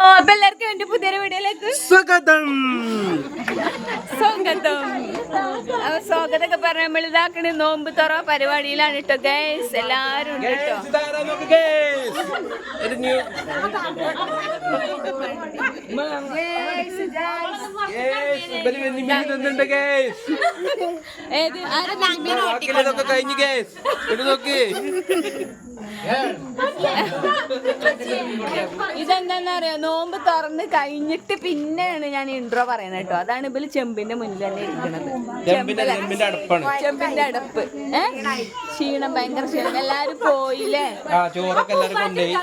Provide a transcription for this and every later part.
അപ്പൊ എല്ലാവർക്കും എന്റെ പുതിയൊരു വീഡിയോയിലേക്ക് സ്വാഗതം. സ്വാഗതം. അപ്പൊ സ്വാഗതമൊക്കെ പറഞ്ഞ നമ്മൾ ഇതാക്കണ നോമ്പ് തുറ പരിപാടിയിലാണ് കേട്ടോ ഗൈസ് എല്ലാരും ഉണ്ട് കേട്ടോ. ഏത്? ആരാ കഴിഞ്ഞു guys. നോക്കി നോക്ക്. ഇതെന്താന്ന് അറിയോ നോമ്പ് തുറന്ന് കഴിഞ്ഞിട്ട് പിന്നെയാണ് ഞാൻ ഇൻട്രോ പറയുന്നത് കേട്ടോ. അതാണ് ഇവർ ചെമ്പിന്റെ മുന്നിൽ തന്നെ ഇരിക്കുന്നത്. ചെമ്പിന്റെ അടപ്പ്. ഏ? ക്ഷീണം ഭയങ്കര ക്ഷീണം. എല്ലാരും പോയില്ലേ? ആ ചോറൊക്കെ എല്ലാരും കൊണ്ടുപോയി.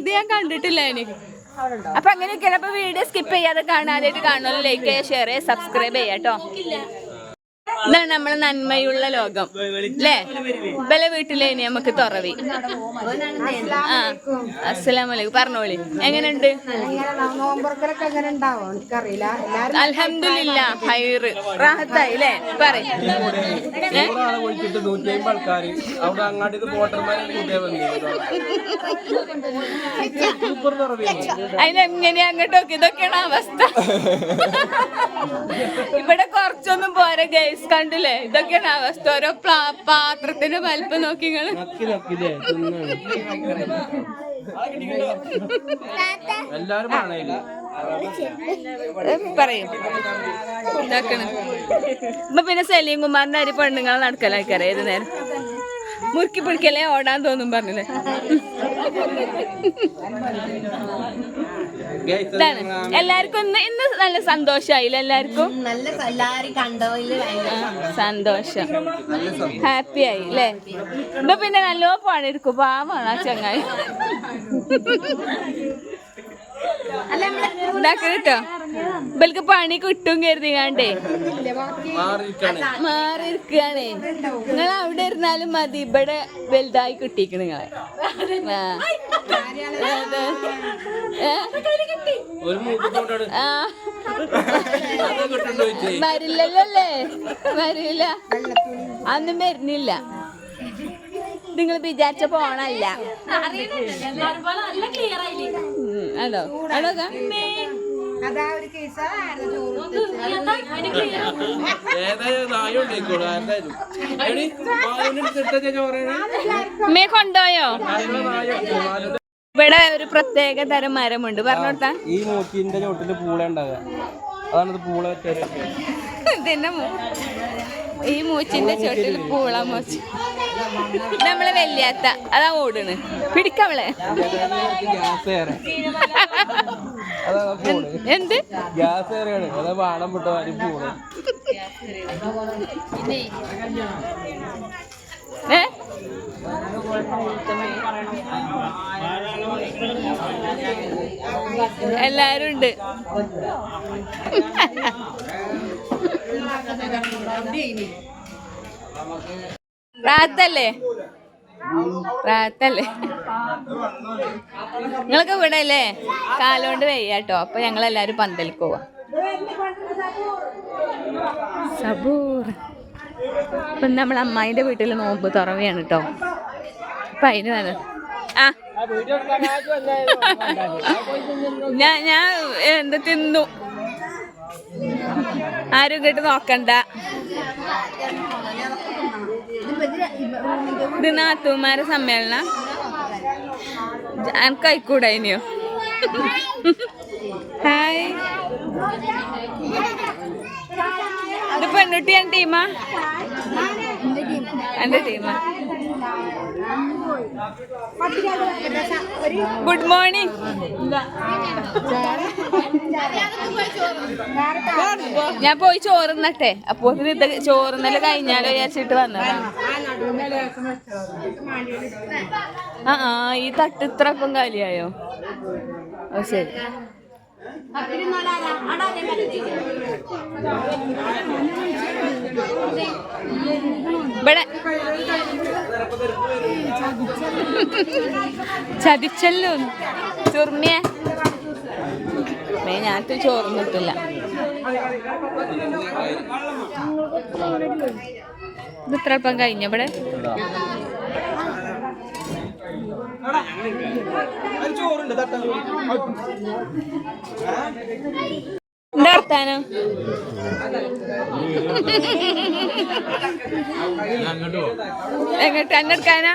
ഇത് ഞാൻ കണ്ടിട്ടില്ല എനിക്ക് അപ്പൊ അങ്ങനെയൊക്കെയാണ് അപ്പൊ വീഡിയോ സ്കിപ്പ് ചെയ്യാതെ കാണാനായിട്ട് കാണുമല്ലോ ലൈക്ക് ചെയ്യുക ഷെയർ ചെയ്യുക സബ്സ്ക്രൈബ് ചെയ്യാം കേട്ടോ ഇതാണ് നമ്മളെ നന്മയുള്ള ലോകം. അല്ലേ ബല വീട്ടിലെ ഇനി നമുക്ക് തുറവി. ആ അസ്സലാമലൈക്കും. പറഞ്ഞോളി. എങ്ങനെയുണ്ട്? അലഹമില്ല ഹൈറ്. റാഹത്തായി അല്ലേ പറയും. വോട്ടർമാരെ കൂട്ടിയാ സൂപ്പർ നിറവിയാണ് അതിനെങ്ങനെ അങ്ങോട്ട് നോക്കി? ഇതൊക്കെയാണ് അവസ്ഥ. ഇവിടെ കുറച്ചൊന്നും പോരെ ഗൈസ് കണ്ടില്ലേ? ഇതൊക്കെയാണ് അവസ്ഥ. ഓരോ പ്ലാ- പാത്രത്തിന്റെ വലിപ്പം നോക്കി നിങ്ങൾ. എല്ലാരും പറയും. ഇതാക്കണ് ഇപ്പൊ പിന്നെ സലീം കുമാറിന്റെ അരി പെണ്ണുങ്ങളെ നടക്കലാക്കാറ് ഏത് നേരം? മുറുക്കി പിടിക്കലേ ഓടാൻ തോന്നും പറഞ്ഞില്ലേ? ഇതാണ്. എല്ലാവർക്കും ഇന്ന് ഇന്ന് നല്ല സന്തോഷായില്ല എല്ലാവർക്കും? നല്ല സന്തോഷം. ഹാപ്പി ആയി അല്ലേ ഇപ്പൊ പിന്നെ നല്ലോ പണിയെടുക്കും. പാവാണ് ആ ചങ്ങായി. ഉണ്ടാക്കണ കേട്ടോ? ഇവർക്ക് പണി കിട്ടും കരുതിയാണ്ടേ മാറിയിരിക്കാണ്. മാറി ഇരിക്കുകയാണേ നിങ്ങൾ അവിടെ ഇരുന്നാലും മതി. ഇവിടെ വലുതായി കിട്ടിക്കണ് നിങ്ങളെ. വരില്ലല്ലോ അല്ലേ? വരില്ല. അന്നും വരുന്നില്ല. നിങ്ങൾ വിചാരിച്ച പോണല്ല അതോ? അതോ ഒരു കേസ് മേ കൊണ്ടോയോ ഇവിടെ ഒരു പ്രത്യേക തരം മരമുണ്ട്. പറഞ്ഞോട്ടാ. ഈ മൂക്കിന്റെ ചോട്ടിൽ പൂള ഉണ്ടാകുക അതാണ് പൂള മൂ- ഈ മൂച്ചിന്റെ ചോട്ടിൽ പൂള മൂച്ച്. നമ്മളെ വെല്ലാത്ത അതാ ഓടണ് പിടിക്കവളെ എന്ത് ഗ്യാസ് അതാ വാണം പൂൾ എല്ലാരും ഉണ്ട്. റാത്തല്ലേ റാത്തല്ലേ നിങ്ങളൊക്കെ ഇവിടെ അല്ലേ? കാലോണ്ട് വയ്യാട്ടോ. അപ്പൊ ഞങ്ങൾ എല്ലാരും പന്തലിക്ക് പോവാ. സബൂർ. ഇപ്പൊ നമ്മൾ അമ്മായിന്റെ വീട്ടിൽ നോമ്പ് തുറവയാണ് കേട്ടോ അപ്പൊ അതിന് നല്ല ആ. ഞാൻ ഞാൻ എന്ത് തിന്നു. ആരും ഇങ്ങോട്ട് നോക്കണ്ട. ഇത് നാത്തൂമാരെ സമ്മേളന. എനിക്ക് ആയിക്കൂടാ ഇനിയോ? ഹായ്. ഇത് പെൺകുട്ടി ടീമാ? എന്റെ ടീമാ. Good morning. ഞാൻ പോയി ചോറുന്നട്ടെ അപ്പോ ഇത് ചോറുന്നൽ കഴിഞ്ഞാലോ വിചാരിച്ചിട്ട് വന്നതാണ് ആ ആ ഈ തട്ട് ഇത്ര ഇപ്പം കാലിയായോ? ഓ ശരി. ഇവിടെ ചതിച്ചല്ലോ. ഞാൻ ചോർന്നിട്ടില്ല. ഇത് ഇത്ര അല്പം കഴിഞ്ഞ ഇവിടെ? എന്താ വർത്താനം? എങ്ങോട്ട് എന്നെടുക്കാനാ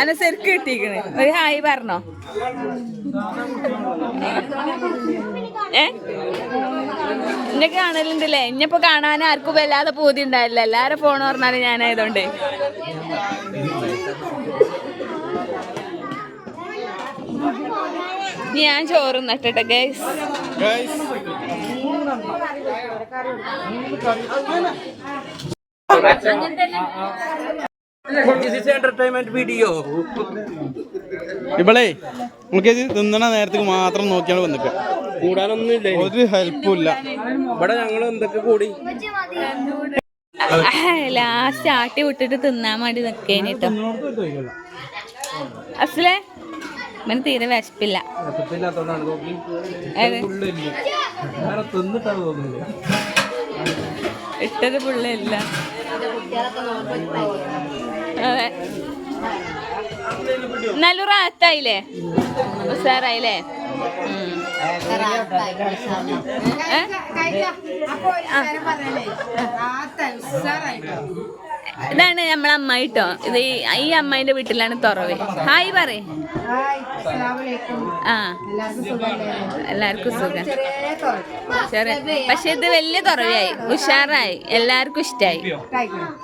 അന്നെ സെർക്ക് കിട്ടിക്കണ്. ഒരു ഹായ് പറഞ്ഞോ. ഏ? എന്നെ കാണലുണ്ടല്ലേ? ഇനിയിപ്പോ കാണാൻ ആർക്കും വല്ലാതെ പൂതി ഉണ്ടായില്ല എല്ലാരും ഫോൺ പറഞ്ഞാലും ഞാനായതുകൊണ്ട്. ഞാൻ ചോറ് നട്ടിട്ടെ ഗൈസ് ഇവളെ നമുക്ക് തിന്നണ നേരത്തേക്ക് മാത്രം നോക്കിയാണ് വന്നിട്ട്. കൂടാനൊന്നുമില്ല ഇല്ല ഒരു ഹെൽപ്പും ഇല്ല ഇവിടെ ഞങ്ങൾ എന്തൊക്കെ കൂടി? ലാസ്റ്റ് ആട്ടി വിട്ടിട്ട് തിന്നാൻ വേണ്ടി നിക്കേനിട്ടോ അസലേ ഇവന് തീരെ വിശപ്പില്ല. ഇട്ടത് പുള്ളില്ല അതെ. നല്ല റാത്തായില്ലേ ഉസാറായില്ലേ? ഉം. ഏ? ഇതാണ് നമ്മളെ അമ്മ കേട്ടോ ഇത് ഈ- അമ്മേന്റെ അമ്മായിന്റെ വീട്ടിലാണ് തുറവ്. ഹായ് പറയേ. ആ. എല്ലാവർക്കും സുഖം. ചെറിയ പക്ഷെ ഇത് വലിയ തുറവായി ഉഷാറായി. എല്ലാവർക്കും ഇഷ്ടമായി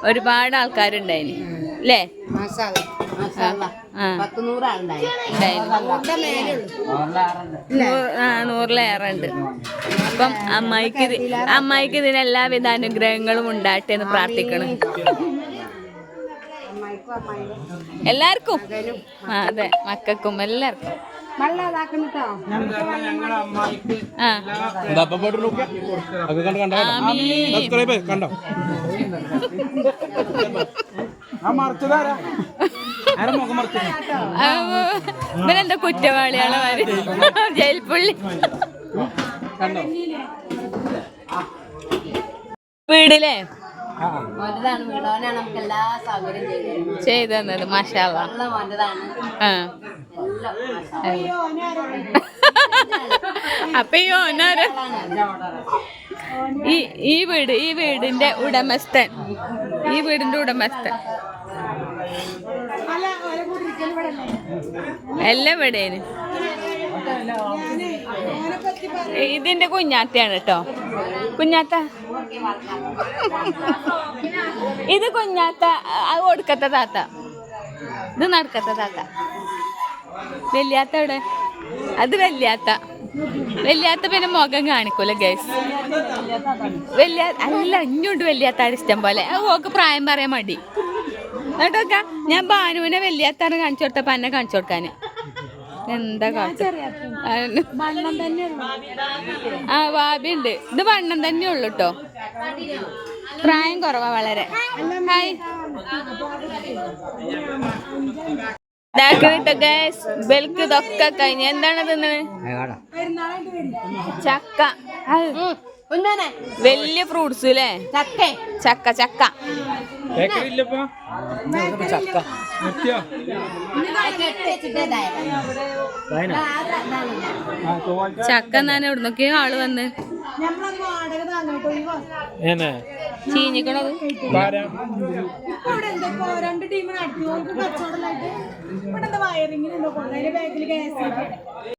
ഒരുപാട് ആൾക്കാരുണ്ടായിന്. അല്ലേ നൂറിലേറെ ഉണ്ട് അപ്പം അമ്മായിക്ക് അമ്മായിക്ക് ഇതിന് എല്ലാവിധ അനുഗ്രഹങ്ങളും ഉണ്ടാട്ടെ എന്ന് പ്രാർത്ഥിക്കണം. എല്ലാവർക്കും? അതെ. മക്കൾക്കും എല്ലാവർക്കും. കണ്ട്? ഇവനെന്താ കുറ്റവാളിയാണ് ജയിൽപ്പുള്ളി. വീടില്ലേ? ചെയ്തു തന്നത് എല്ലാം അപ്പൊ ഈ ഓനാര? ഈ ഈ വീട് ഈ വീടിന്റെ ഉടമസ്ഥൻ. ഈ വീടിന്റെ ഉടമസ്ഥൻ. എല്ലാം ഇവിടെ ഇതിന്റെ കുഞ്ഞാത്തയാണ് കേട്ടോ കുഞ്ഞാത്ത. ഇത് കുഞ്ഞാത്ത അത് കൊടുക്കത്ത താത്ത. ഇത് നടക്കത്ത താത്ത. വല്യാത്ത എവിടെ അത് വെല്ലിയാത്ത വെല്ലിയാത്ത പിന്നെ മുഖം കാണിക്കൂല ഗൈസ് വല്യ അല്ല ഇഞ്ഞുണ്ട് വല്യാത്ത ഇഷ്ടം പോലെ. ഓക്ക് പ്രായം പറയാൻ മടി. എന്നിട്ടൊക്കെ ഞാൻ ഭാനുവിനെ വെല്ലിയാത്താണ് കാണിച്ചു കൊടുത്തപ്പോ എന്നെ കാണിച്ചു കൊടുക്കാന്. എന്താ കാട്ട? ആ വാബി ഉണ്ട് ഇത് വണ്ണം തന്നെ ഉള്ളു കേട്ടോ പ്രായം കുറവാ വളരെ. ഹായ് ഇതൊക്കെ കഴിഞ്ഞ. എന്താണ് തിന്നത് ചക്ക. വലിയ ഫ്രൂട്ട്സ് അല്ലേ ചക്കേ. ചക്ക ചക്ക. ചക്ക എന്നാണ് എവിടുന്നൊക്കെയോ ആൾ വന്ന്? ചീഞ്ഞിക്കണത്? രണ്ട് ടീമിന് അടിച്ചു. കച്ചവടമായിട്ട് ഇവിടെ എന്താ വയറിങ്ങിന് എന്തോ കൊണ്ടുപോയി ബാക്കിൽ ഗ്യാസ്